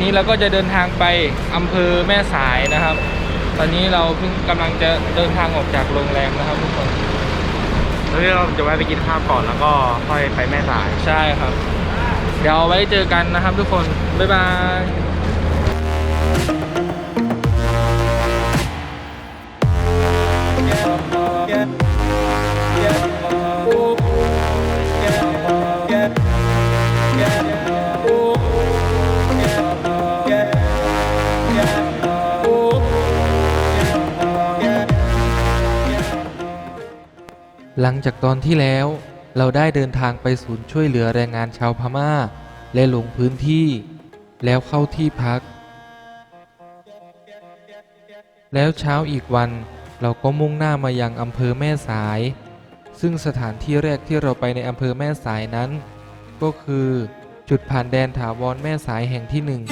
วันนี้เราก็จะเดินทางไปอำเภอแม่สายนะครับ ตอนนี้เราเพิ่งกำลังจะเดินทางออกจากโรงแรมนะครับทุกคนแล้วเราจะแวะไปกินข้าวก่อนแล้วก็ค่อยไปแม่สายใช่ครับ เดี๋ยวไว้เจอกันนะครับทุกคน บ๊ายบาย หลังจากตอนที่แล้ว เราได้เดินทางไปศูนย์ช่วยเหลือแรงงานชาวพม่า และลงพื้นที่ แล้วเข้าที่พัก แล้วเช้าอีกวันเราก็มุ่งหน้ามายังอำเภอแม่สาย ซึ่งสถานที่แรกที่เราไปในอำเภอแม่สายนั้น ก็คือจุดผ่านแดนถาวรแม่สายแห่งที่หนึ่ง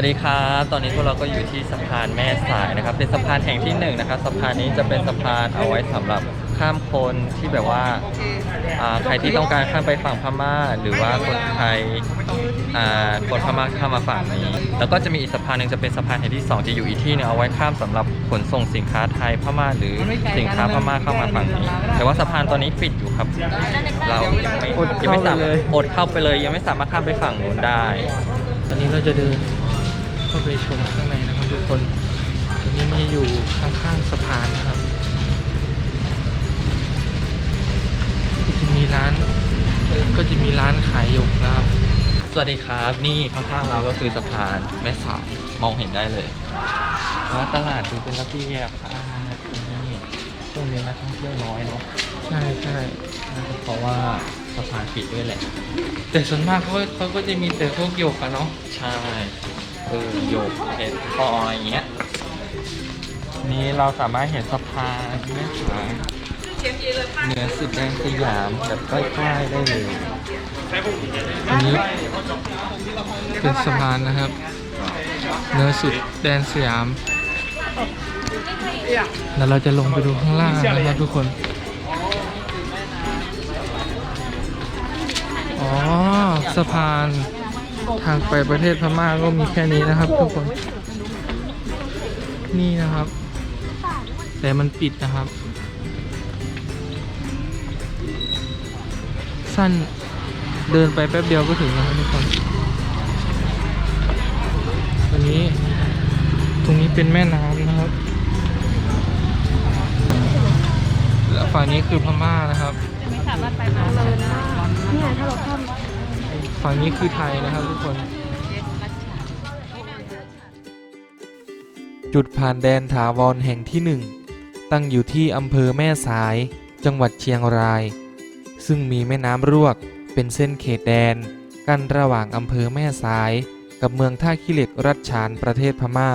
วัสดีครับ ตอนนี้พวกเราก็อยู่ที่สะพานแม่สายนะครับ เป็นสะพานแห่งที่หนึ่งนะครับ สะพานนี้จะเป็นสะพานเอาไว้สำหรับข้ามคนที่แบบว่าอ่าใครที่ต้องการข้ามไปฝั่งพม่า หรือว่าคนไทยอ่าคนพม่าข้ามมาฝั่งนี้ แล้วก็จะมีอีกสะพานหนึ่งจะเป็นสะพานแห่งที่สองจะอยู่อีกที่หนึงเอาไว้ข้ามสำหรับขนส่งสินค้าไทยพม่าหรือสินค้าพม่าเข้ามาฝั่งนี้ แต่ว่าสะพานตอนนี้ปิดอยู่ครับ เรายังไม่อดยังไม่สาเข้าไปมารเลถยอดเข้าไปเลย ยังไม่สามารถข้ามไปฝั่งนู้นได้ ตอนนี้เราจะเดิน เข้าไปชมข้างในนะครับทุกคนตอนนี้มีอยู่ข้างๆสะพานนะครับก็จะมีร้านก็จะมีร้านขายหยกนะครับ สวัสดีครับนี่ข้างๆเราก็คือสะพานแม่สายมองเห็นได้เลยว่าตลาดดูเป็นระเบียบสะอาดนี่ช่วงนี้นักท่องเที่ยวน้อยเนาะใช่ใช่เพราะว่าสะพานปิดด้วยแหละ แต่ส่วนมากเขาเขาก็จะมีแต่พวกหยกอะเนาะใช่ เออโยกเห็ดพลอยอย่างเงี้ย นี่เราสามารถเห็นสะพานแม่สายเหนือสุดแดนสยามแบบใกล้ๆได้เลยอันนี้เป็นสะพานนะครับเหนือสุดแดนสยาม แล้วเราจะลงไปดูข้างล่างนะครับทุกคน อ๋อสะพาน ทางไปประเทศพม่าก็มีแค่นี้นะครับทุกคน นี่นะครับ แต่มันปิดนะครับ สั้นเดินไปแป๊บเดียวก็ถึงนะครับทุกคนตรงนี้ตรงนี้เป็นแม่น้ำนะครับและฝั่งนี้คือพม่านะครับไม่สามารถไปมาเลยนะเนี่ยถ้าเราข้าม ฝั่งนี้คือไทยนะครับทุกคน จุดผ่านแดนถาวรแห่งที่หนึ่งตั้งอยู่ที่อำเภอแม่สาย จังหวัดเชียงราย ซึ่งมีแม่น้ำรวกเป็นเส้นเขตแดน กั้นระหว่างอำเภอแม่สาย กับเมืองท่าขี้เหล็กรัชฉานประเทศพม่า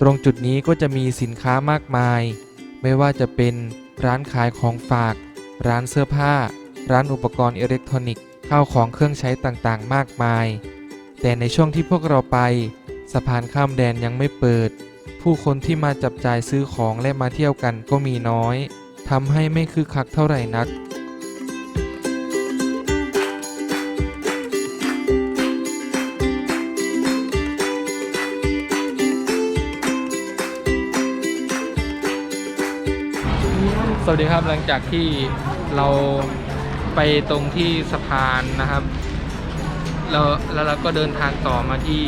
ตรงจุดนี้ก็จะมีสินค้ามากมาย ไม่ว่าจะเป็นร้านขายของฝาก ร้านเสื้อผ้า ร้านอุปกรณ์อิเล็กทรอนิกส์ ข้าวของเครื่องใช้ต่างๆ มากมาย แต่ในช่วงที่พวกเราไป สะพานข้ามแดนยังไม่เปิด ผู้คนที่มาจับจ่ายซื้อของและมาเที่ยวกันก็มีน้อยทำให้ไม่คึกคักเท่าไหร่นักสวัสดีครับหลังจากที่เรา ไปตรงที่สะพานนะครับแล้วแล้วเราก็เดินทางต่อมาที่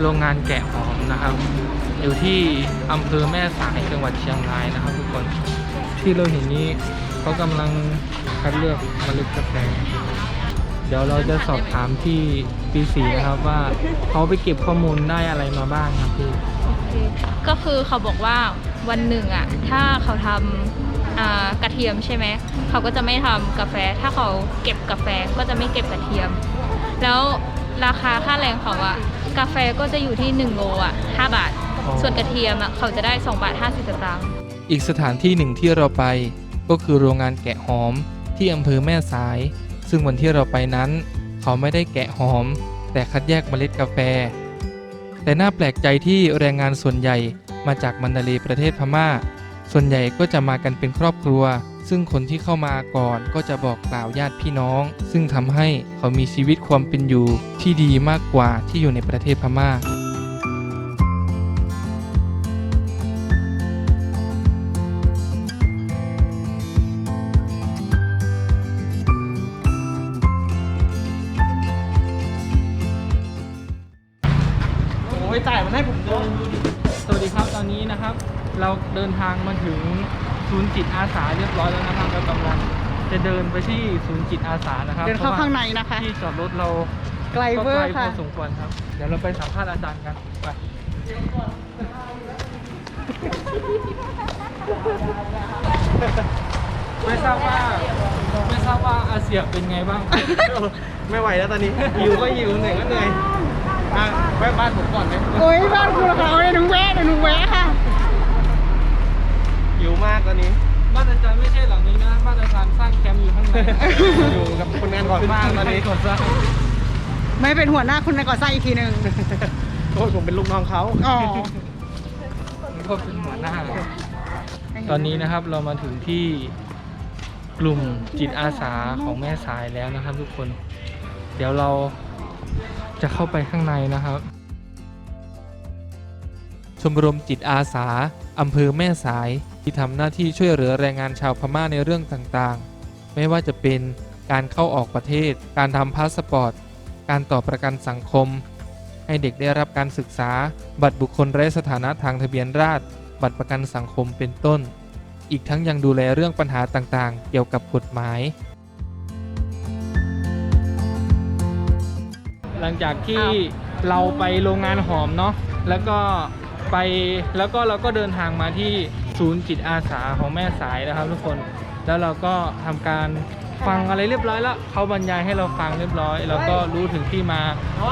โรงงานแกะหอมนะครับ อยู่ที่อำเภอแม่สายจังหวัดเชียงรายนะครับ ทุกคนที่เราเห็นนี้เขากำลังคัดเลือกเมล็ดกาแฟเดี๋ยวเราจะสอบถามที่ปีสีนะครับว่าเขาไปเก็บข้อมูลได้อะไรมาบ้างครับพี่ก็คือเขาบอกว่าวันหนึ่งอะ ถ้าเขาทำ กระเทียมใช่ไหมเขาก็จะไม่ทำกาแฟ ถ้าเขาเก็บกาแฟก็จะไม่เก็บกระเทียม แล้วราคาค่าแรงเขาอะกาแฟก็จะอยู่ที่1โลอะ5บาทอ๋อส่วนกระเทียมอะเขาจะได้2บาท50สตางค์อีกสถานที่หนึ่งที่เราไปก็คือโรงงานแกะหอมที่อำเภอแม่สาย ซึ่งวันที่เราไปนั้น เขาเขาไม่ได้แกะหอม แต่คัดแยกเมล็ดกาแฟ แต่น่าแปลกใจที่แรงงานส่วนใหญ่มาจากมันดาเลย์ประเทศพม่า ส่วนใหญ่ก็จะมากันเป็นครอบครัว ซึ่งคนที่เข้ามาก่อนก็จะบอกกล่าวญาติพี่น้อง ซึ่งทำให้เขามีชีวิตความเป็นอยู่ที่ดีมากกว่าที่อยู่ในประเทศพม่าโอ้ยจ่ายมันให้ผมเดินสวัสดีครับตอนนี้นะครับ เราเดินทางมาถึงศูนย์จิตอาสาเรียบร้อยแล้วนะครับเรากำลังจะเดินไปที่ศูนย์จิตอาสานะครับเดินเข้าข้างในนะคะ ที่จอดรถเราไกลเวอร์ก็ไกลค่ะพอสมควรครับ เดี๋ยวเราไปสัมภาษณ์อาจารย์กันไปไม่ทราบว่าไม่ทราบว่าอาเซียเป็นไงบ้าง ไม่ไหวแล้วตอนนี้หิวก็หิวเหนื่อยก็เหนื่อยอะแวะบ้านผมก่อนไหมโอ้ยบ้านคุณเหรอคะเอาเลยหนูแวะเดี๋ยวหนูแวะค่ะหิว มากตอนนี้ บ้านอาจารย์ไม่ใช่หลังนี้นะบ้านอาจารย์สร้างแคมป์อยู่ข้างในอยู่กับคนงานก่อสร้างตอนนี้ก่อสร้างไม่เป็นหัวหน้าคุณในก่อสร้างอีกทีหนึ่งโอ้ยผมเป็นลูกน้องเขาอ๋อก็เป็นหัวหน้า ตอนนี้นะครับเรามาถึงที่กลุ่มจิตอาสาของแม่สายแล้วนะครับทุกคน เดี๋ยวเราจะเข้าไปข้างในนะครับ ชมรมจิตอาสาอำเภอแม่สาย ที่ทำหน้าที่ช่วยเหลือแรงงานชาวพม่าในเรื่องต่างๆ ไม่ว่าจะเป็นการเข้าออกประเทศ การทำพาสปอร์ต การต่อประกันสังคม ให้เด็กได้รับการศึกษา บัตรบุคคลไร้สถานะทางทะเบียนราษฎรบัตรประกันสังคมเป็นต้น อีกทั้งยังดูแลเรื่องปัญหาต่างๆ เกี่ยวกับกฎหมาย หลังจากที่เราไปโรงงานหอมเนาะแล้วก็ ไปแล้วก็เราก็เดินทางมาที่ศูนย์จิตอาสาของแม่สายนะครับ ทุกคนแล้วเราก็ทำการฟังอะไรเรียบร้อยแล้วเขาบรรยายให้เราฟังเรียบร้อย แล้วก็รู้ถึงที่มา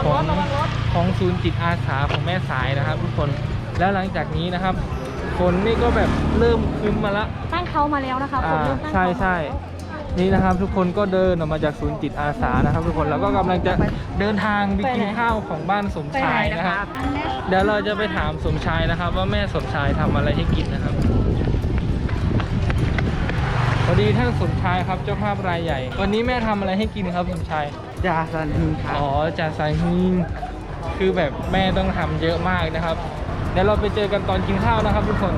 ของของศูนย์จิตอาสาของแม่สายนะครับ ทุกคนแล้วหลังจากนี้นะครับฝนนี่ก็แบบเริ่มคึ้มมาละตั้งเขามาแล้วนะคะอ่าใช่ใช่ นี่นะครับทุกคนก็เดินออกมาจากศูนย์จิตอาสานะครับ ทุกคนแล้วก็กำลังจะเดินทางไปกินข้าวของบ้านสมชายนะครับ เดี๋ยวเราจะไปถามสมชายนะครับ ว่าแม่สมชายทำอะไรให้กินนะครับสวัสดีท่านสมชายครับเจ้าภาพรายใหญ่ วันนี้แม่ทำอะไรให้กินครับสมชายยาสันหิงครับอ๋อจ่าสายฮิงคือแบบแม่ต้องทำเยอะมากนะครับเดี๋ยวเราไปเจอกันตอนกินข้าวนะครับ ทุกคน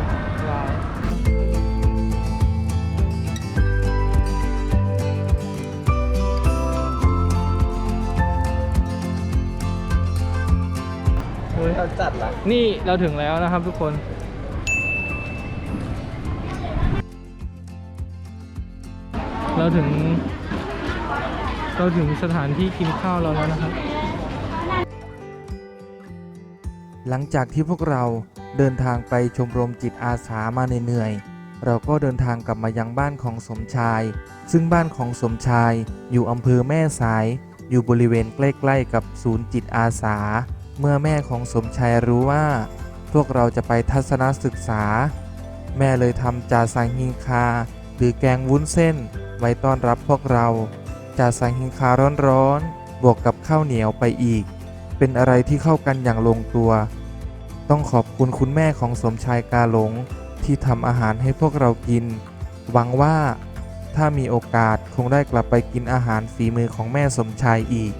เฮ้ยเราจัดละนี่เราถึงแล้วนะครับทุกคนเราถึง เราถึงสถานที่กินข้าวเราแล้วนะครับ หลังจากที่พวกเราเดินทางไปชมรมจิตอาสามาเหนื่อยๆเราก็เดินทางกลับมายังบ้านของสมชาย ซึ่งบ้านของสมชายอยู่อำเภอแม่สาย อยู่บริเวณใกล้ๆกับศูนย์จิตอาสา เมื่อแม่ของสมชายรู้ว่า พวกเราจะไปทัศนศึกษา แม่เลยทำจาสังฮิงคา หรือแกงวุ้นเส้น ไว้ต้อนรับพวกเราจาสังฮิงคาร้อนๆ บวกกับข้าวเหนียวไปอีก เป็นอะไรที่เข้ากันอย่างลงตัว ต้องขอบคุณคุณแม่ของสมชายกาหลง ที่ทำอาหารให้พวกเรากิน หวังว่าถ้ามีโอกาสคงได้กลับไปกินอาหารฝีมือของแม่สมชายอีก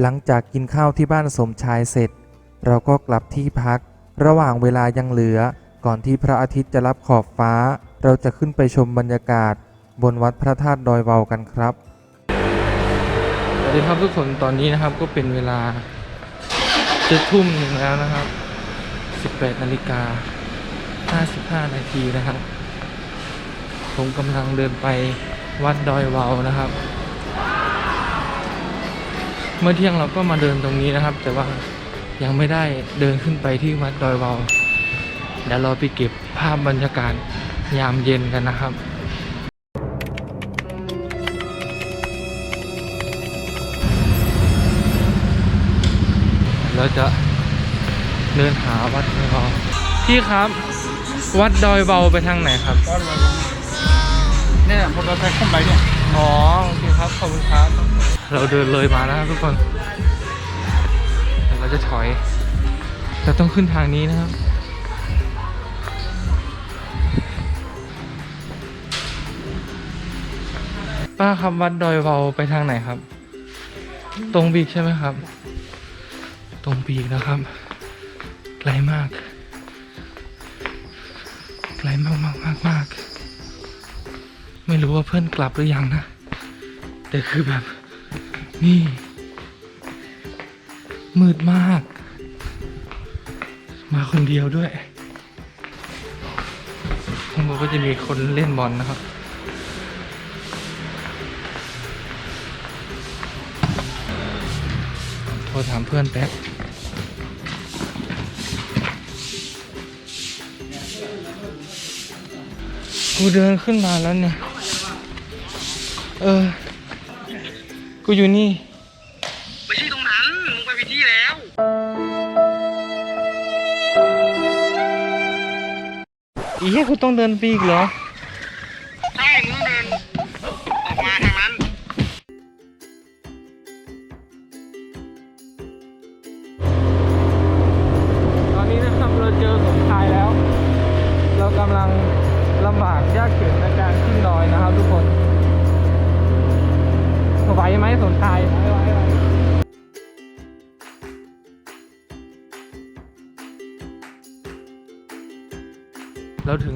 หลังจากกินข้าวที่บ้านสมชายเสร็จ เราก็กลับที่พัก ระหว่างเวลายังเหลือ ก่อนที่พระอาทิตย์จะรับขอบฟ้า เราจะขึ้นไปชมบรรยากาศ บนวัดพระธาตุดอยเวากันครับสวัสดีครับทุกคนตอนนี้นะครับก็เป็นเวลาจะทุ่มหนึ่งแล้วนะครับ 18นาฬิกา55นาทีนะครับ ผมกำลังเดินไปวัดดอยเวานะครับ เมื่อเที่ยงเราก็มาเดินตรงนี้นะครับ แต่ว่ายังไม่ได้เดินขึ้นไปที่วัดดอยวาวเดี๋ยวเราไปเก็บภาพบรรยากาศยามเย็นกันนะครับเราจะเดินหาวัดดอยเบาพี่ครับ วัดดอยเบาไปทางไหนครับเนี่ยมอเตอร์ไซค์ขึ้นไปเนี่ย อ๋อ โอเคครับ ขอบคุณครับ เราเดินเลยมาแล้วทุกคนเดี๋ยวเราจะถอย เราต้องขึ้นทางนี้นะครับ ป้าครับวัดดอยเบาไปทางไหนครับ ตรงบีกใช่ไหมครับ ตรงบีกนะครับ ไกลมาก ไกลมากมากมากมากไม่รู้ว่าเพื่อนกลับหรือยังนะ แต่คือแบบ นี่ มืดมาก มาคนเดียวด้วยข้างบนก็จะมีคนเล่นบอลนะครับ โทรถามเพื่อนแป๊บกูเดินขึ้นมาแล้วเนี่ย เออ กูอยู่นี่ ไม่ใช่ตรงนั้น มึงไปผิดที่แล้ว อีเหี้ยกูต้องเดินไปอีกเหรอ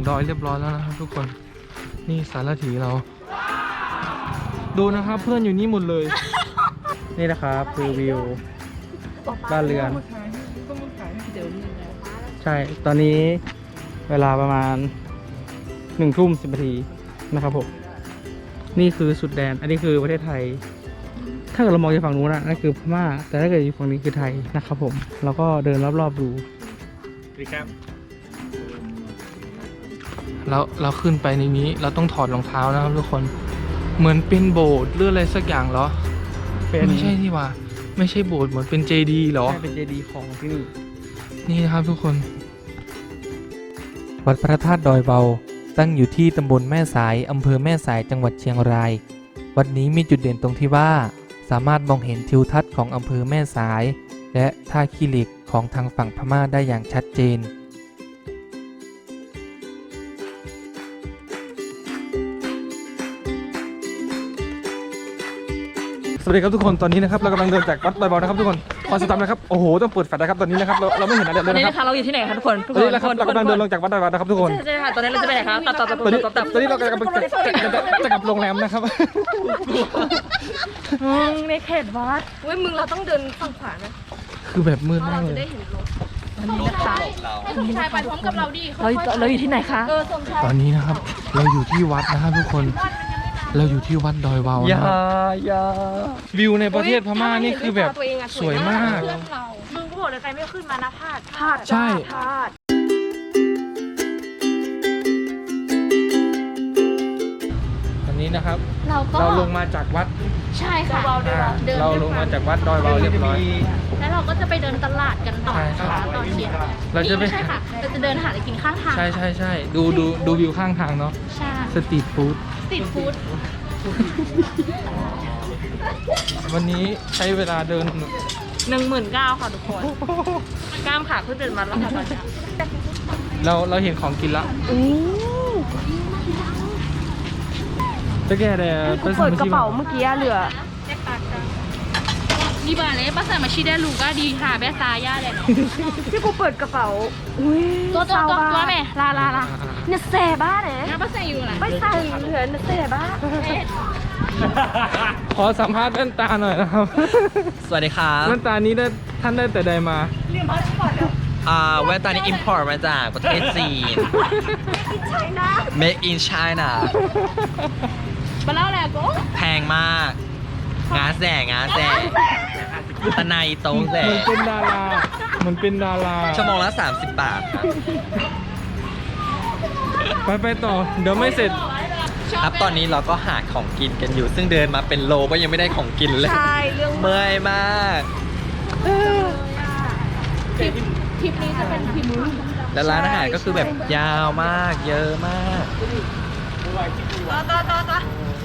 ดอยเรียบร้อยแล้วนะครับทุกคน นี่สารถีเรา ดูนะครับเพื่อนอยู่นี่หมดเลย นี่นะครับคือวิว บ้านเรือน ใช่ ตอนนี้เวลาประมาณหนึ่งทุ่มสิบนาทีนะครับผม นี่คือสุดแดน อันนี้คือประเทศไทย ถ้าเกิดเรามองจากฝั่งนู้นนะนั่นคือพม่า แต่ถ้าเกิดอยู่ฝั่งนี้คือไทยนะครับผมเราก็เดินรอบๆดูดีครับ แล้วเราขึ้นไปในนี้เราต้องถอดรองเท้านะครับทุกคนเหมือนเป็นโบสถ์หรืออะไรสักอย่างเหรอเป็นไม่ใช่นี่หว่า ไม่ใช่โบสถ์เหมือนเป็นเจดีย์เหรอใช่เป็นเจดีย์ของที่นี่นี่นะครับทุกคน วัดพระธาตุดอยเบา ตั้งอยู่ที่ตำบลแม่สายอำเภอแม่สายจังหวัดเชียงราย วัดนี้มีจุดเด่นตรงที่ว่า สามารถมองเห็นทิวทัศน์ของอำเภอแม่สาย และท่าขี้เหล็กของทางฝั่งพม่าได้อย่างชัดเจน สวัสดีครับทุกคนตอนนี้นะครับเรากำลังเดินจากวัดดอยเบานะครับทุกคนขอสตาร์ทนะครับโอ้โหต้องเปิดแฟลชนะครับตอนนี้นะครับเราเราไม่เห็นอะไรตเลอยนนี้นะครับนะคะเราอยู่ที่ไหนคะทุกคนทุกตอนคนี้นนะครับเรากำลังเดินลงจากวัดดอยเบานะครับทุกคน ใช่ใช่ค่ะตอนนี้เราจะไปไหนคะตับตับตับตอนนี้ตับตับตอนนี้เรากำลังจะจะจะจะกลับโรงแรมนะครับอืมในเขตวัดเว้ยมึงเราต้องเดินฝั่งขวานะคือแบบมืดมากเลยนะคะชายไปพร้อมกับเราดิเราเราอยู่ที่ไหนคะเออสมชายตอนนี้นะครับ เราอยู่ที่วัดนะครับทุกคน เราอยู่ที่วัดดอยเบาอย่านะครับอย่าวิวในประเทศพม่านี่คือแบบสวยมากมึงกูบอกเลยใครไม่ขึ้นมานะพลาดพลาดใช่ พลาดตอนนี้นะครับ เราก็เราลงมาจากวัดใช่ค่ะ อ่าเดินเราลงมาจากวัดดอยเบาเรียบร้อย แล้วเราก็จะไปเดินตลาดกันต่อใช่นะคะตอนเย็นเราจะไปไม่ใช่ค่ะเราจะเดินหาอะไรกินข้างทางใช่ใช่ใช่ดูดูดูวิวข้างทางเนาะใช่สตรีทฟู้ดส ตรีทฟู้ดวันนี้ใช้เวลาเดิน หนึ่งหมื่นเก้าค่ะทุกคนกล้ามขาขึ้นเดินมาแล้วค่ะตอนเนี้ยเราเราเห็นของกินละจะแก่แต่กูเปิดกระเป๋าเมื่อกี้เหลือ นี่บาเลยภาษามาชิได้ลูก้าดีค่ะแม่ซาย่าเลยเนาะที่กูเปิดกระเป๋าอุ้ยตัวตัวตัวตัวแม่ลาลาลาเนี่ยแสบบ้าเลยแล้วภาษาอยู่ไหนไม่ใส่เหลือเนี่ยแสบบ้าขอสัมภาษณ์แว่นตาหน่อยนะครับ สวัสดีครับแว่นตานี้ได้ท่านได้แต่ใดมาอ่าแว่นตานี้ import มาจากประเทศจีน Made in China มาเล่าแหละกูแพงมาก งาแสงงาแสงตะไนโตงแสเหมือนงเป็นดาราเหมือนเป็นดาราชั่วโมงละ 30 บาทครับไปไปต่อ เดี๋ยวไม่เสร็จ ครับตอนนี้เราก็หาของกินกันอยู่ ซึ่งเดินมาเป็นโลก็ยังไม่ได้ของกินเลยใช่เรื่องเมื่อยมากทริปทริปนี้จะเป็นทริปแล้วร้านอาหารก็คือแบบยาวมาก เยอะมาก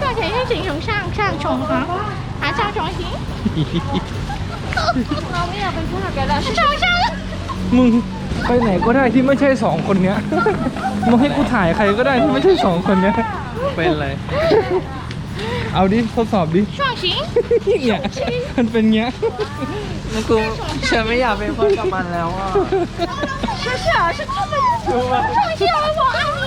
向前向行上上冲哈，还上冲行，我们也被看别的，上上。 มึงไปไหนก็ได้ที่ไม่ใช่สองคนเนี้ย มึงให้กูถ่ายใครก็ได้ที่ไม่ใช่สองคนเนี้ย เป็นอะไร เอาดิทดสอบดิ 双行， เนี่ยมันเป็นเงี้ย มันกูฉันไม่อยากเป็นเพื่อนกับมันแล้วอ่ะ 是是啊，是他们上线了，我爱你。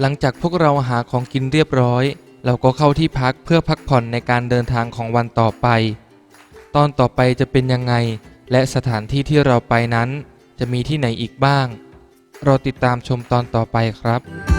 หลังจากพวกเราหาของกินเรียบร้อย เราก็เข้าที่พักเพื่อพักผ่อนในการเดินทางของวันต่อไป ตอนต่อไปจะเป็นยังไง และสถานที่ที่เราไปนั้น จะมีที่ไหนอีกบ้าง เราติดตามชมตอนต่อไปครับ